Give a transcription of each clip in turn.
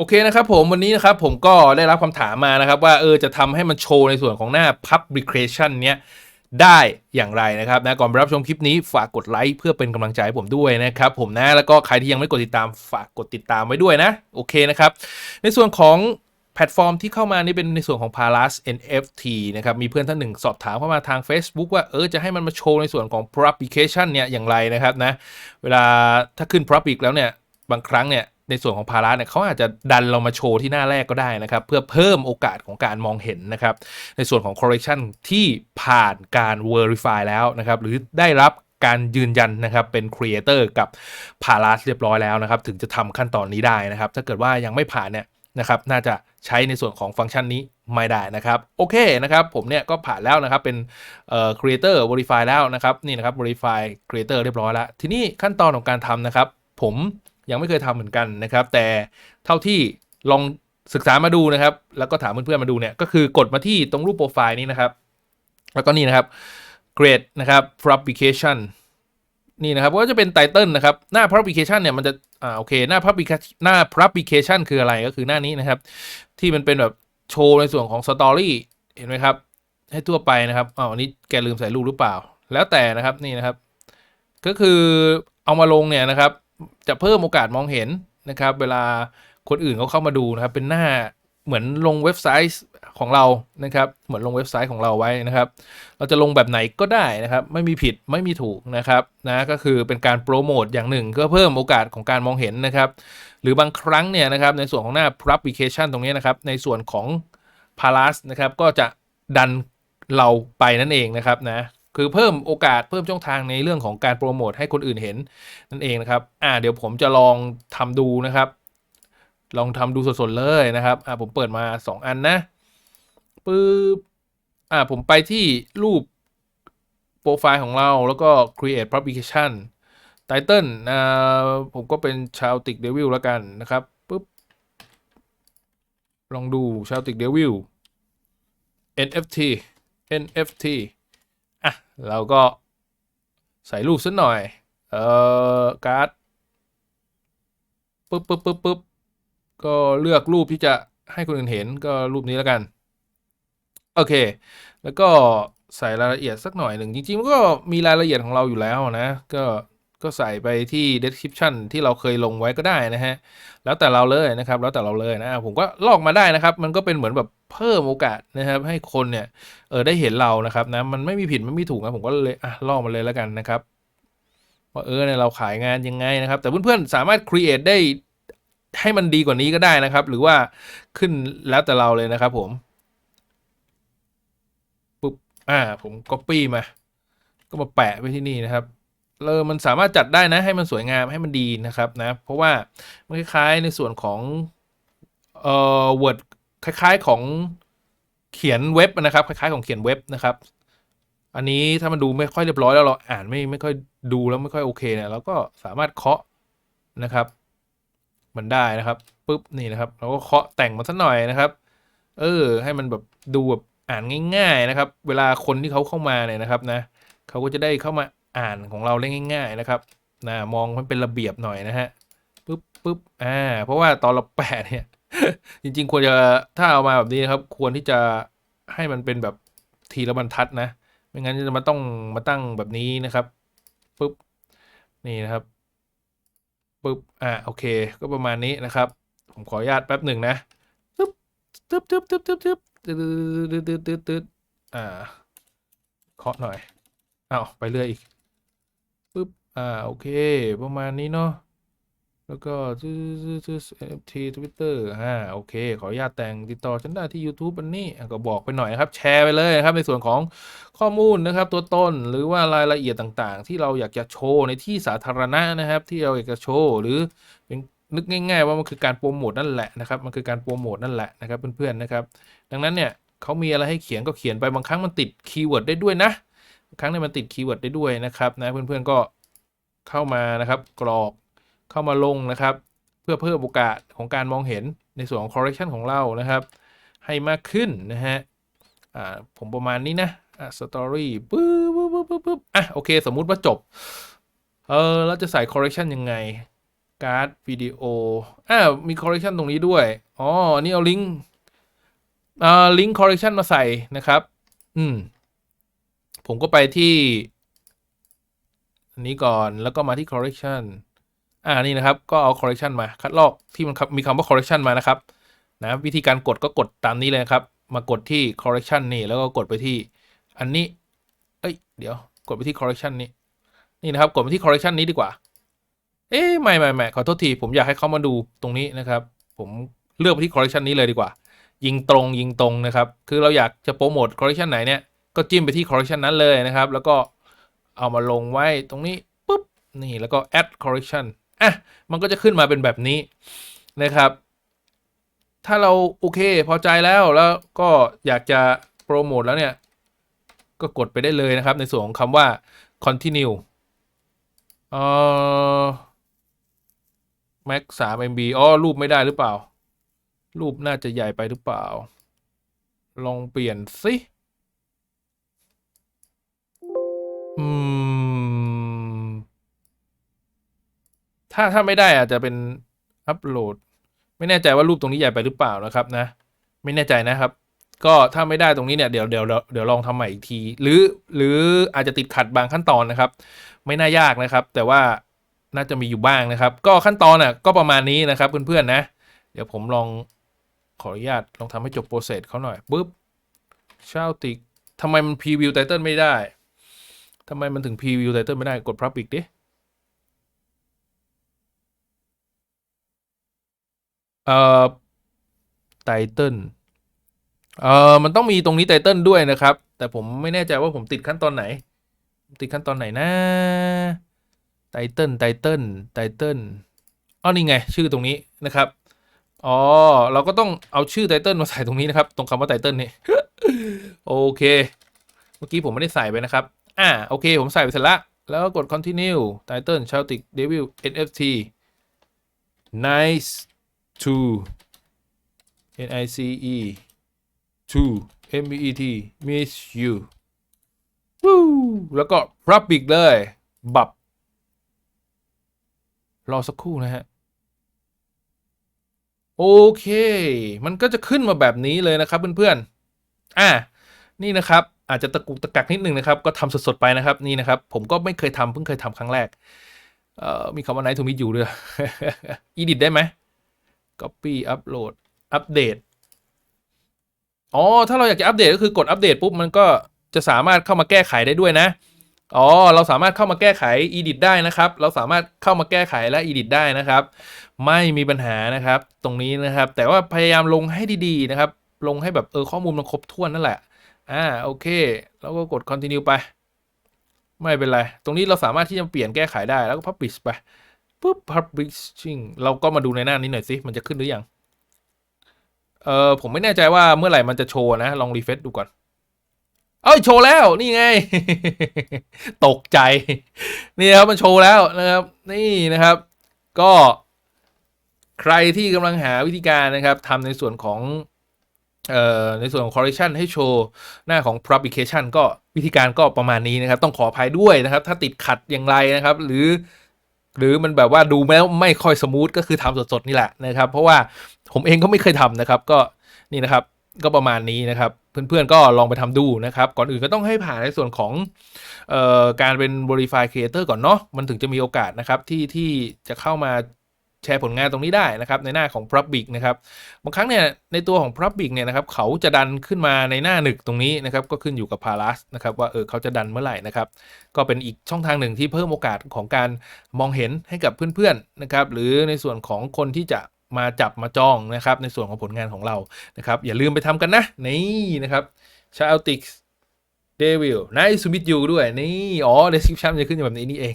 โอเคนะครับผมวันนี้นะครับผมก็ได้รับคำถามมานะครับ ว่าเออจะทำให้มันโชว์ในส่วนของหน้า publication เนี้ยได้อย่างไรนะครับนะก่อนไปรับชมคลิปนี้ฝากกดไลค์เพื่อเป็นกำลังใจให้ผมด้วยนะครับผมนะแล้วก็ใครที่ยังไม่กดติดตามฝากกดติดตามไว้ด้วยนะโอเคนะครับ ในส่วนของแพลตฟอร์มที่เข้ามานี่เป็นในส่วนของ Palas NFT นะครับ มีเพื่อนท่านหนึ่งสอบถามเข้ามาทาง Facebook ว่าเออจะให้มันมาโชว์ในส่วนของ publication เนี่ยอย่างไรนะครับนะ เวลาถ้าขึ้น public แล้วเนี่ย บางครั้งเนี่ย ในส่วนของพาราเนี่ยเขาอาจจะดันเรามาโชว์ที่หน้าแรกก็ได้นะครับ เพื่อเพิ่มโอกาสของการมองเห็นนะครับ ในส่วนของ correction ที่ผ่านการ verify แล้วนะครับ หรือได้รับการยืนยันนะครับเป็น creator กับพาราเรียบร้อยแล้วนะครับ ถึงจะทำขั้นตอนนี้ได้นะครับ ถ้าเกิดว่ายังไม่ผ่านเนี่ยนะครับน่าจะใช้ในส่วนของฟังก์ชันนี้ไม่ได้นะครับ โอเคนะครับ ผมเนี่ยก็ผ่านแล้วนะครับ เป็นเอ่อ creator verify แล้วนะครับ นี่นะครับ verify creator เรียบร้อยแล้ว ทีนี้ขั้นตอนของการทำนะครับ ผม ยังไม่เคยทำเหมือนกันนะครับ แต่เท่าที่ลองศึกษามาดูนะครับ แล้วก็ถามเพื่อนๆมาดูเนี่ยก็คือกดมาที่ตรงรูปโปรไฟล์นี้นะครับ แล้วก็นี่นะครับ grade นะครับ publication นี่นะครับก็จะเป็นไตเติลนะครับ หน้า publication เนี่ยมันจะอ่าโอเคหน้า publication หน้า publication คืออะไรก็คือหน้านี้นะครับ ที่มันเป็นแบบโชว์ในส่วนของ story เห็นไหมครับ ให้ทั่วไปนะครับอ๋ออันนี้แกลืมใส่รูปหรือเปล่า แล้วแต่นะครับนี่นะครับ ก็คือเอามาลงเนี่ยนะครับ จะเพิ่มโอกาสมองเห็นนะครับ เวลาคนอื่นเขาเข้ามาดูนะครับ เป็นหน้าเหมือนลงเว็บไซต์ของเรานะครับ เหมือนลงเว็บไซต์ของเราไว้นะครับ เราจะลงแบบไหนก็ได้นะครับ ไม่มีผิดไม่มีถูกนะครับนะก็คือเป็นการโปรโมทอย่างหนึ่งเพื่อเพิ่มโอกาสของการมองเห็นนะครับ หรือบางครั้งเนี่ยนะครับในส่วนของหน้า publication ตรงนี้นะครับ ในส่วนของ Palas นะครับก็จะดันเราไปนั่นเองนะครับนะ คือเพิ่มโอกาสเพิ่มช่องทางในเรื่องของการโปรโมทให้คนอื่นเห็นนั่นเองนะครับ อ่าเดี๋ยวผมจะลองทำดูนะครับ ลองทำดูสดๆเลยนะครับ อ่าผมเปิดมา 2 อันนะปึ๊บอ่าผมไปที่รูปโปรไฟล์ของเราแล้วก็ create publication title อ่าผมก็เป็นชาวติกเดวิลแล้วกันนะครับปึ๊บลองดูชาวติกเดวิล NFT NFT อะเราก็ใส่รูปสักหน่อย เอ่อ การ์ดปึ๊บปึ๊บปึ๊บปึ๊บก็เลือกรูปที่จะให้คนอื่นเห็นก็รูปนี้แล้วกัน โอเค แล้วก็ใส่รายละเอียดสักหน่อยหนึ่งจริงๆมันก็มีรายละเอียดของเราอยู่แล้วนะ ก็ ก็ใส่ไปที่ description ที่เราเคยลงไว้ก็ได้นะฮะ แล้วแต่เราเลยนะครับ แล้วแต่เราเลยนะ ผมก็ลอกมาได้นะครับ มันก็เป็นเหมือนแบบเพิ่มโอกาสนะครับให้คนเนี่ยเออได้เห็นเรานะครับนะ มันไม่มีผิดไม่มีถูกนะผมก็เลยอะลอกมาเลยแล้วกันนะครับว่าเออเนี่ยเราขายงานยังไงนะครับ แต่เพื่อนๆสามารถ create ได้ให้มันดีกว่านี้ก็ได้นะครับ หรือว่าขึ้นแล้วแต่เราเลยนะครับ ผมปุ๊บอ่าผม copy มา ก็มาแปะไว้ที่นี่นะครับ เออมันสามารถจัดได้นะให้มันสวยงามให้มันดีนะครับนะ เพราะว่ามันคล้ายๆในส่วนของเอ่อ Word คล้าย ๆของเขียนเว็บนะครับ คล้ายๆของเขียนเว็บนะครับ อันนี้ถ้ามันดูไม่ค่อยเรียบร้อยแล้วเราอ่านไม่ไม่ค่อยดูแล้วไม่ค่อยโอเคเนี่ยเราก็สามารถเคาะนะครับ มันได้นะครับปุ๊บนี่นะครับเราก็เคาะแต่งมันสักหน่อยนะครับ เออ ให้มันแบบดูแบบอ่านง่าย ๆนะครับ เวลาคนที่เขาเข้ามาเนี่ยนะครับนะเขาก็จะได้เข้ามา อ่านของเราได้ง่าย ๆ นะครับนะมองมันเป็นระเบียบหน่อยนะฮะปุ๊บปุ๊บอ่าเพราะว่าตอนเราแปะเนี่ย จริง ๆ ควรจะถ้าเอามาแบบนี้นะครับ ควรที่จะให้มันเป็นแบบทีละบรรทัดนะไม่งั้นจะมาต้องมาตั้งแบบนี้นะครับปุ๊บนี่นะครับปุ๊บอ่าโอเค ก็ประมาณนี้นะครับ ผมขออนุญาตแป๊บหนึ่งนะตึ๊บตึ๊บตึ๊บตึ๊บตึ๊บตึ๊บตึ๊ดตึ๊ดตึ๊ดตึ๊ดตึ๊ดอ่าเคาะหน่อยอ้าวไปเรื่อยอีก ปุ๊บ อ่า โอเค ประมาณนี้เนาะ แล้วก็ซื้อซื้อซื้อ FT Twitter อ่า โอเค ขออนุญาตแต่งติดต่อฉันได้ที่ YouTube อันนี้ ก็บอกไปหน่อยครับ แชร์ไปเลยนะครับ ในส่วนของข้อมูลนะครับ ตัวตนหรือว่ารายละเอียดต่างๆ ที่เราอยากจะโชว์ในที่สาธารณะนะครับ ที่เราอยากจะโชว์หรือเป็นนึกง่าย ๆ ว่ามันคือการโปรโมทนั่นแหละนะครับ มันคือการโปรโมทนั่นแหละนะครับเพื่อนๆนะครับ ดังนั้นเนี่ยเขามีอะไรให้เขียนก็เขียนไปบางครั้งมันติดคีย์เวิร์ดได้ด้วยนะ ครั้งนี่ยมันติดคีย์เวิร์ดได้ด้วยนะครับนะเพื่อนๆก็เข้ามานะครับกรอกเข้ามาลงนะครับ เพื่อเพิ่มโอกาสของการมองเห็นในส่วนของ correction ของเรานะครับ ให้มากขึ้นนะฮะอ่าผมประมาณนี้นะอ่า story ปึ๊บปึ๊บปึ๊บปึ๊บปึ๊บอะโอเค สมมุติว่าจบ เออเราจะใส่ correction ยังไง การ์ดวิดีโออ้ามีคอ r เร c ชันตรงนี้ด้วย อ๋อ นี่เอาลิงก์อ่าลิงก์คอ r เร c ชันมาใส่นะครับ อืม ผมก็ไปที่ อันนี้ก่อนแล้วก็มาที่ correction อ่านี่นะครับ ก็เอา correction มา คัดลอกที่มันมีคำว่า correction มานะครับ นะวิธีการกดก็กดตามนี้เลยนะครับ มากดที่ correction นี่แล้วก็กดไปที่ อันนี้ เอ้ย เดี๋ยว กดไปที่ correction นี้ นี่นะครับ กดไปที่ correction นี้ดีกว่า เอ๊ะไม่ไม่ไม่ขอโทษที ผมอยากให้เขามาดูตรงนี้นะครับ ผมเลือกไปที่ correction นี้เลยดีกว่า ยิงตรงยิงตรงนะครับ คือเราอยากจะโปรโมท correction ไหนเนี่ย ก็จิ้มไปที่ correction นั้นเลยนะครับ แล้วก็เอามาลงไว้ตรงนี้ปุ๊บนี่แล้วก็ add correction อะมันก็จะขึ้นมาเป็นแบบนี้นะครับ ถ้าเราโอเคพอใจแล้วแล้วก็อยากจะโปรโมทแล้วเนี่ย ก็กดไปได้เลยนะครับ ในส่วนของคำว่า continue เอ่อ max 3 MB อ๋อรูปไม่ได้หรือเปล่า รูปน่าจะใหญ่ไปหรือเปล่า ลองเปลี่ยนสิ อืม ถ้าถ้าไม่ได้อาจจะเป็นอัปโหลด ไม่แน่ใจว่ารูปตรงนี้ใหญ่ไปหรือเปล่านะครับ นะ ไม่แน่ใจนะครับ ก็ถ้าไม่ได้ตรงนี้เนี่ยเดี๋ยวเดี๋ยวเดี๋ยวลองทำใหม่อีกที หรือ หรืออาจจะติดขัดบางขั้นตอนนะครับ ไม่น่ายากนะครับ แต่ว่าน่าจะมีอยู่บ้างนะครับ ก็ขั้นตอนน่ะก็ประมาณนี้นะครับเพื่อนๆนะ เดี๋ยวผมลองขออนุญาตลองทำให้จบโปรเซสเขาหน่อยปุ๊บชาติกทำไมมันพรีวิวไตเติลไม่ได้ ทำไมมันถึงพรีวิวไตเติลไม่ได้กด Public ดิเอ่อไตเติลเอ่อมันต้องมีตรงนี้ไตเติลด้วยนะครับ แต่ผมไม่แน่ใจว่าผมติดขั้นตอนไหน ติดขั้นตอนไหนนะไตเติลไตเติลไตเติลอ๋อนี่ไง ชื่อตรงนี้นะครับอ๋อ เราก็ต้องเอาชื่อไตเติลมาใส่ตรงนี้นะครับ ตรงคำว่าไตเติลนี่ โอเค เมื่อกี้ผมไม่ได้ใส่ไปนะครับ อ่าโอเค ผมใส่ไปเสร็จละ แล้วก็กด continue title Celtic Devil NFT nice to N I C E to M E E T miss you วู้แล้วก็ public เลย บับ รอสักครู่นะฮะ โอเค มันก็จะขึ้นมาแบบนี้เลยนะครับเพื่อนๆ อะนี่นะครับ อาจจะตะกุกตะกักนิดนึงนะครับ ก็ทำสดๆไปนะครับนี่นะครับ ผมก็ไม่เคยทำเพิ่งเคยทำครั้งแรกเอ่อมีคำว่า night to meet you ด้วย edit ได้ไหม copy upload อัปเดตอ๋อ ถ้าเราอยากจะอัปเดตก็คือกดอัปเดตปุ๊บ มันก็จะสามารถเข้ามาแก้ไขได้ด้วยนะ อ๋อ เราสามารถเข้ามาแก้ไข edit ได้นะครับ เราสามารถเข้ามาแก้ไขและ edit ได้นะครับ ไม่มีปัญหานะครับ ตรงนี้นะครับ แต่ว่าพยายามลงให้ดีๆนะครับ ลงให้แบบเออข้อมูลมันครบถ้วนนั่นแหละ อ่าโอเค แล้วก็กด continue ไป ไม่เป็นไร ตรงนี้เราสามารถที่จะเปลี่ยนแก้ไขได้แล้วก็ publish ไปปุ๊บ publishing เราก็มาดูในหน้านี้หน่อยสิ มันจะขึ้นหรือยัง เออผมไม่แน่ใจว่าเมื่อไหร่มันจะโชว์นะ ลองรีเฟซดูก่อน เอ้ย โชว์แล้ว นี่ไง ตกใจ นี่ครับ มันโชว์แล้วนะครับ นี่นะครับ ก็ใครที่กำลังหาวิธีการนะครับทำในส่วนของ ในส่วนของ correction ให้โชว์หน้าของ publication ก็วิธีการก็ประมาณนี้นะครับ ต้องขออภัยด้วยนะครับ ถ้าติดขัดอย่างไรนะครับ หรือ หรือมันแบบว่าดูแล้วไม่ค่อยสมูทก็คือทำสดๆนี่แหละนะครับ เพราะว่าผมเองก็ไม่เคยทำนะครับ ก็นี่นะครับก็ประมาณนี้นะครับ เพื่อนๆก็ลองไปทำดูนะครับ ก่อนอื่นก็ต้องให้ผ่านในส่วนของออการเป็น Verify Creator ก่อนเนาะมันถึงจะมีโอกาสนะครับที่ที่จะเข้ามา แชร์ผลงานตรงนี้ได้นะครับในหน้าของ Public นะครับบางครั้งเนี่ยในตัวของ Public เนี่ยนะครับเขาจะดันขึ้นมาในหน้าหนึกตรงนี้นะครับก็ขึ้นอยู่กับ Paras นะครับว่าเออเขาจะดันเมื่อไหร่นะครับก็เป็นอีกช่องทางหนึ่งที่เพิ่มโอกาสของการมองเห็นให้กับเพื่อนๆนะครับหรือในส่วนของคนที่จะมาจับมาจองนะครับในส่วนของผลงานของเรานะครับอย่าลืมไปทำกันนะนี่นะครับ c h a l t i c Devil Nice to meet you ด้วยนี่อ๋อ description จะขึ้นอยู่แบบนี้นี่เอง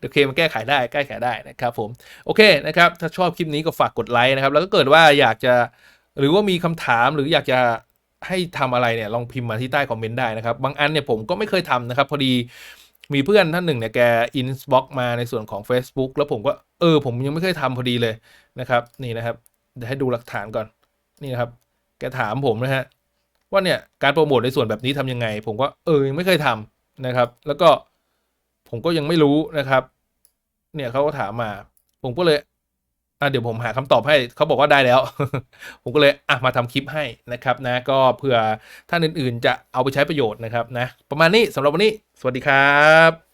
โอเคมันแก้ไขได้แก้ไขได้นะครับผมโอเคนะครับ ถ้าชอบคลิปนี้ก็ฝากกดไลค์นะครับ แล้วก็เกิดว่าอยากจะหรือว่ามีคำถามหรืออยากจะให้ทำอะไรเนี่ยลองพิมพ์มาที่ใต้คอมเมนต์ได้นะครับ บางอันเนี่ยผมก็ไม่เคยทำนะครับ พอดีมีเพื่อนท่านหนึ่งเนี่ยแกอินบ็อกมาในส่วนของ Facebook แล้วผมก็เออ ผมยังไม่เคยทำพอดีเลยนะครับ นี่นะครับเดี๋ยวให้ดูหลักฐานก่อนนี่นะครับ แกถามผมนะฮะว่าเนี่ยการโปรโมทในส่วนแบบนี้ทำยังไง ผมก็เออยังไม่เคยทำนะครับ แล้วก็ ผมก็ยังไม่รู้นะครับ เนี่ยเขาก็ถามมา ผมก็เลยอะเดี๋ยวผมหาคำตอบให้เขาบอกว่าได้แล้ว ผมก็เลยอะมาทำคลิปให้นะครับนะ ก็เผื่อท่านอื่นๆ จะเอาไปใช้ประโยชน์นะครับนะ ประมาณนี้สำหรับวันนี้ สวัสดีครับ